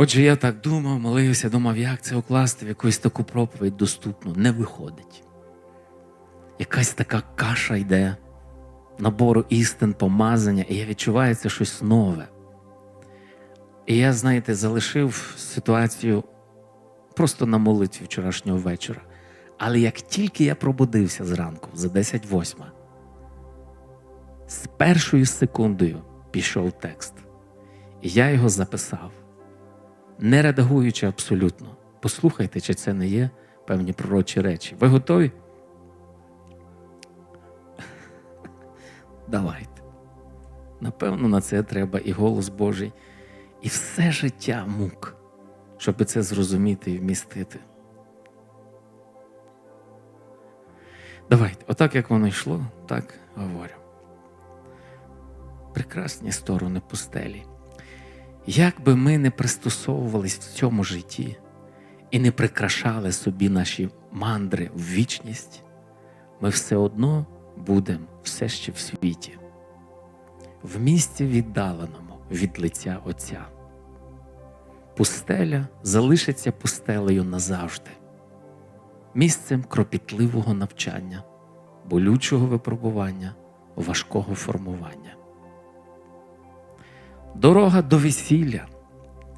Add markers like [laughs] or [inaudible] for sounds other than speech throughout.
Отже, я так думав, молився, думав, як це укласти в якусь таку проповідь доступну. Не виходить. Якась така каша йде, набору істин, помазання, і я відчуваю це щось нове. І я, знаєте, залишив ситуацію просто на молитві вчорашнього вечора. Але як тільки я пробудився зранку, за 10-8, з першою секундою пішов текст. І я його записав, не редагуючи абсолютно. Послухайте, чи це не є певні пророчі речі. Ви готові? [laughs] Давайте. Напевно, на це треба і голос Божий, і все життя мук, щоб це зрозуміти і вмістити. Давайте, отак як воно йшло, так говорю. Прекрасні сторони пустелі. Як би ми не пристосовувались в цьому житті і не прикрашали собі наші мандри в вічність, ми все одно будемо все ще в світі, в місці віддаленому від лиця Отця. Пустеля залишиться пустелею назавжди, місцем кропітливого навчання, болючого випробування, важкого формування. Дорога до весілля,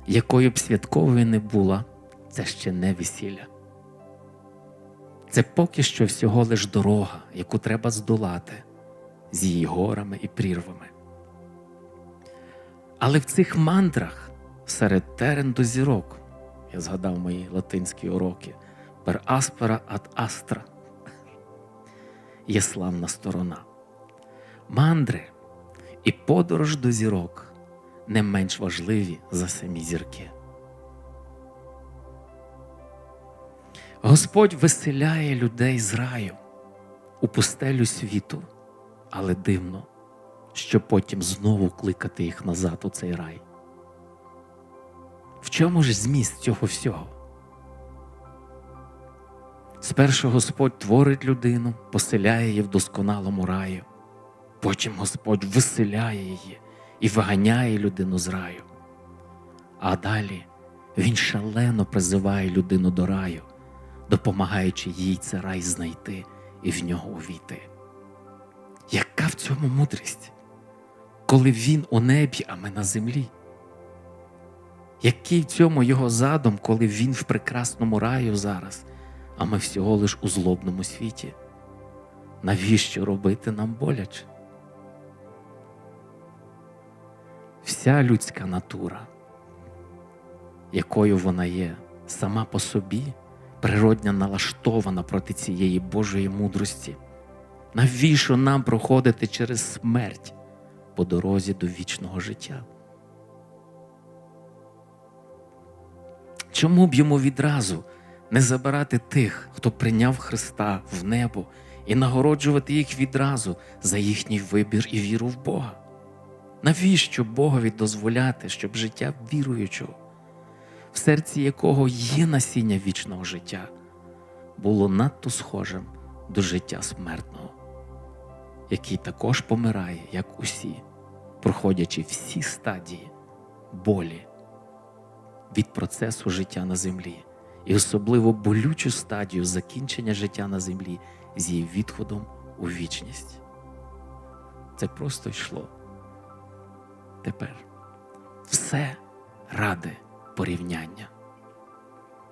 якою б святковою не була, це ще не весілля. Це поки що всього лиш дорога, яку треба здолати з її горами і прірвами. Але в цих мандрах серед терен до зірок, я згадав мої латинські уроки, per aspera ad astra, є славна сторона. Мандри і подорож до зірок не менш важливі за самі зірки. Господь виселяє людей з раю у пустелю світу, але дивно, що потім знову кликати їх назад у цей рай. В чому ж зміст цього всього? Спершу Господь творить людину, поселяє її в досконалому раю, потім Господь виселяє її і виганяє людину з раю. А далі Він шалено призиває людину до раю, допомагаючи їй цей рай знайти і в нього увійти. Яка в цьому мудрість, коли він у небі, а ми на землі? Який в цьому його задум, коли він в прекрасному раю зараз, а ми всього лиш у злобному світі? Навіщо робити нам боляче? Вся людська натура, якою вона є, сама по собі природня налаштована проти цієї Божої мудрості. Навіщо нам проходити через смерть по дорозі до вічного життя? Чому б йому відразу не забирати тих, хто прийняв Христа в небо, і нагороджувати їх відразу за їхній вибір і віру в Бога? Навіщо Богові дозволяти, щоб життя віруючого, в серці якого є насіння вічного життя, було надто схожим до життя смертного, який також помирає, як усі, проходячи всі стадії болі від процесу життя на землі, і особливо болючу стадію закінчення життя на землі з її відходом у вічність. Це просто йшло. Тепер все ради порівняння,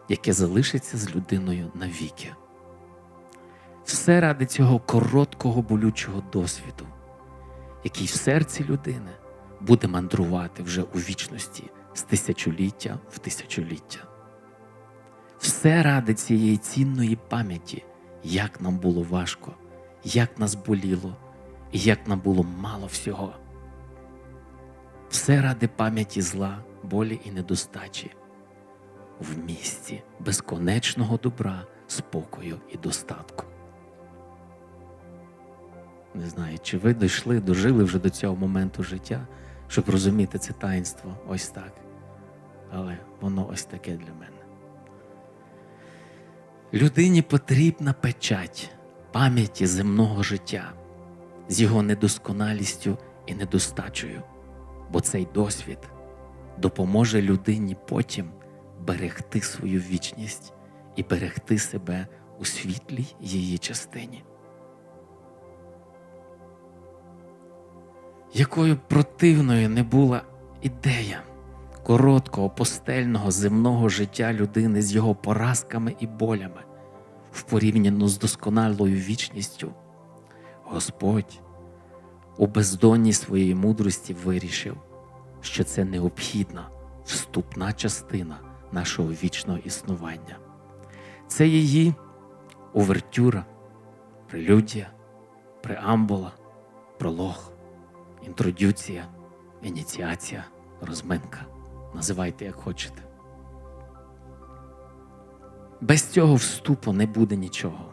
яке залишиться з людиною навіки. Все ради цього короткого болючого досвіду, який в серці людини буде мандрувати вже у вічності з тисячоліття в тисячоліття. Все ради цієї цінної пам'яті, як нам було важко, як нас боліло, і як нам було мало всього. Все ради пам'яті зла, болі і недостачі, в місті безконечного добра, спокою і достатку. Не знаю, чи ви дійшли, дожили вже до цього моменту життя, щоб розуміти це таїнство ось так. Але воно ось таке для мене. Людині потрібна печать пам'яті земного життя з його недосконалістю і недостачею, бо цей досвід допоможе людині потім берегти свою вічність і берегти себе у світлій її частині. Якою противною не була ідея короткого постельного земного життя людини з його поразками і болями в порівняно з досконалою вічністю, Господь у бездонній своєї мудрості вирішив, що це необхідна вступна частина нашого вічного існування. Це її увертюра, прелюдія, преамбула, пролог, інтродюція, ініціація, розминка. Називайте як хочете. Без цього вступу не буде нічого.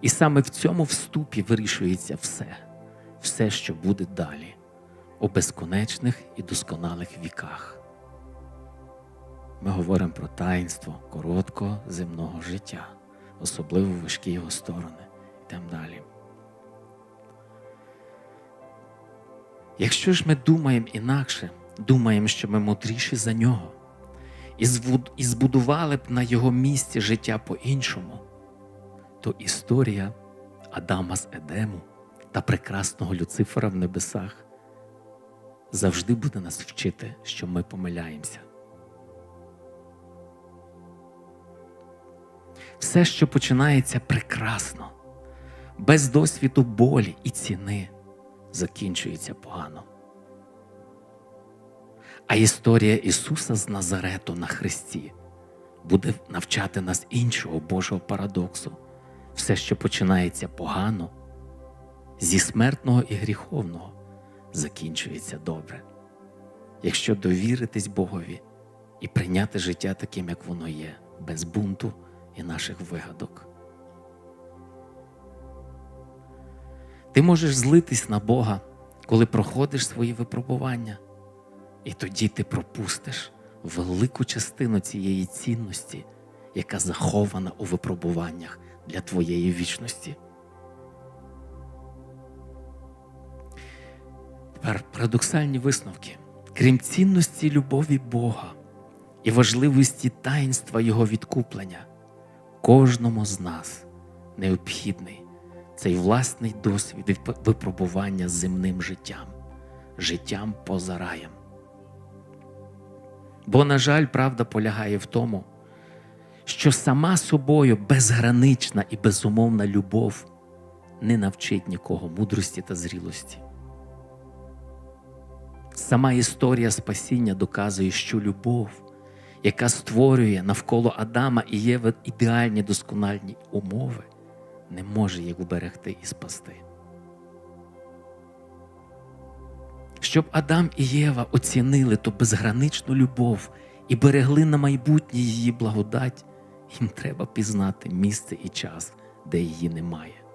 І саме в цьому вступі вирішується все, все, що буде далі, у безконечних і досконалих віках. Ми говоримо про таїнство короткого земного життя, особливо важкі його сторони і там далі. Якщо ж ми думаємо інакше, думаємо, що ми мудріші за нього, і збудували б на його місці життя по-іншому, то історія Адама з Едему та прекрасного Люцифера в небесах завжди буде нас вчити, що ми помиляємося. Все, що починається прекрасно, без досвіду болі і ціни, закінчується погано. А історія Ісуса з Назарету на Христі буде навчати нас іншого Божого парадоксу. Все, що починається погано, зі смертного і гріховного, закінчується добре. Якщо довіритись Богові і прийняти життя таким, як воно є, без бунту і наших вигадок. Ти можеш злитись на Бога, коли проходиш свої випробування, і тоді ти пропустиш велику частину цієї цінності, яка захована у випробуваннях для твоєї вічності. Тепер парадоксальні висновки. Крім цінності любові Бога і важливості таїнства Його відкуплення, кожному з нас необхідний цей власний досвід випробування земним життям, життям поза раєм. Бо, на жаль, правда полягає в тому, що сама собою безгранична і безумовна любов не навчить нікого мудрості та зрілості. Сама історія спасіння доказує, що любов, яка створює навколо Адама і Єви ідеальні доскональні умови, не може їх вберегти і спасти. Щоб Адам і Єва оцінили ту безграничну любов і берегли на майбутнє її благодать, їм треба пізнати місце і час, де її немає.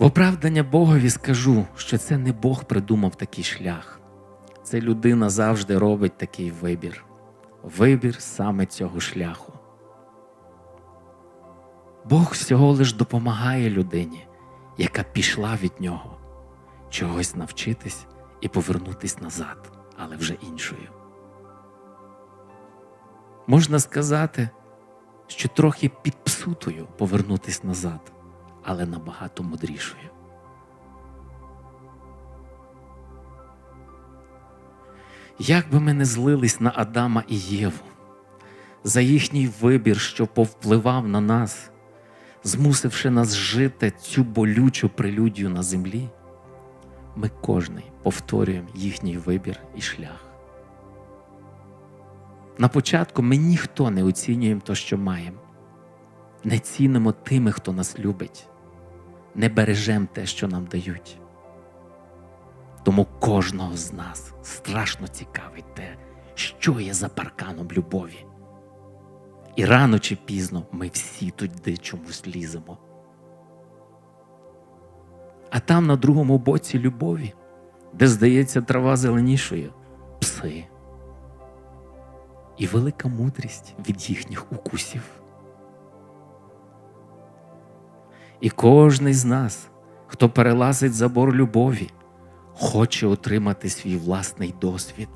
В оправдання Богові скажу, що це не Бог придумав такий шлях. Це людина завжди робить такий вибір. Вибір саме цього шляху. Бог всього лиш допомагає людині, яка пішла від нього, чогось навчитись і повернутись назад, але вже іншою. Можна сказати, що трохи підпсутою повернутись назад, але набагато мудрішою. Як би ми не злились на Адама і Єву, за їхній вибір, що повпливав на нас, змусивши нас жити цю болючу прелюдію на землі, ми кожний повторюємо їхній вибір і шлях. На початку ми ніхто не оцінюємо те, що маємо, не цінимо тими, хто нас любить, не бережемо те, що нам дають. Тому кожного з нас страшно цікавить те, що є за парканом любові. І рано чи пізно ми всі туди чомусь ліземо. А там на другому боці любові, де здається трава зеленішою, пси. І велика мудрість від їхніх укусів. І кожний з нас хто перелазить забор любові, хоче отримати свій власний досвід.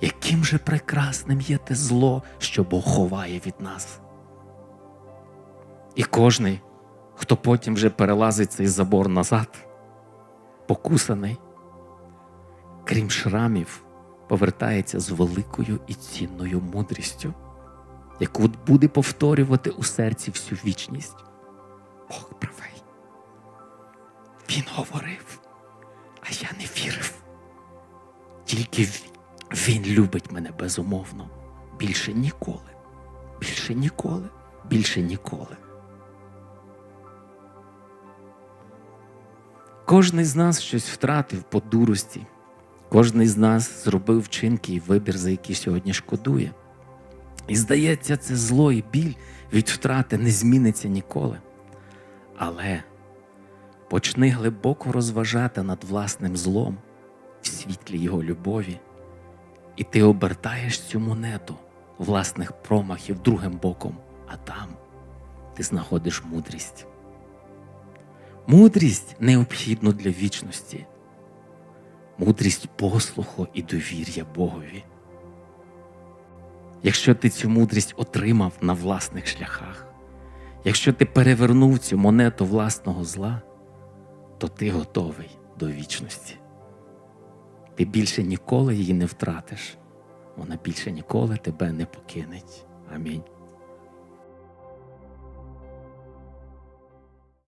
Яким же прекрасним є те зло, що Бог ховає від нас. І кожний, хто потім вже перелазить цей забор назад, покусаний, крім шрамів, повертається з великою і цінною мудрістю, яку буде повторювати у серці всю вічність. Бог правий. Він говорив, а я не вірив. Тільки він, любить мене безумовно. Більше ніколи, більше ніколи, більше ніколи. Кожний з нас щось втратив по дурості. Кожний з нас зробив вчинки і вибір, за які сьогодні шкодує. І здається, це зло і біль від втрати не зміниться ніколи. Але почни глибоко розважати над власним злом в світлі його любові, і ти обертаєш цю монету власних промахів другим боком, а там ти знаходиш мудрість. Мудрість необхідна для вічності, мудрість послуху і довір'я Богові. Якщо ти цю мудрість отримав на власних шляхах, якщо ти перевернув цю монету власного зла, то ти готовий до вічності. Ти більше ніколи її не втратиш, вона більше ніколи тебе не покинеть. Амінь.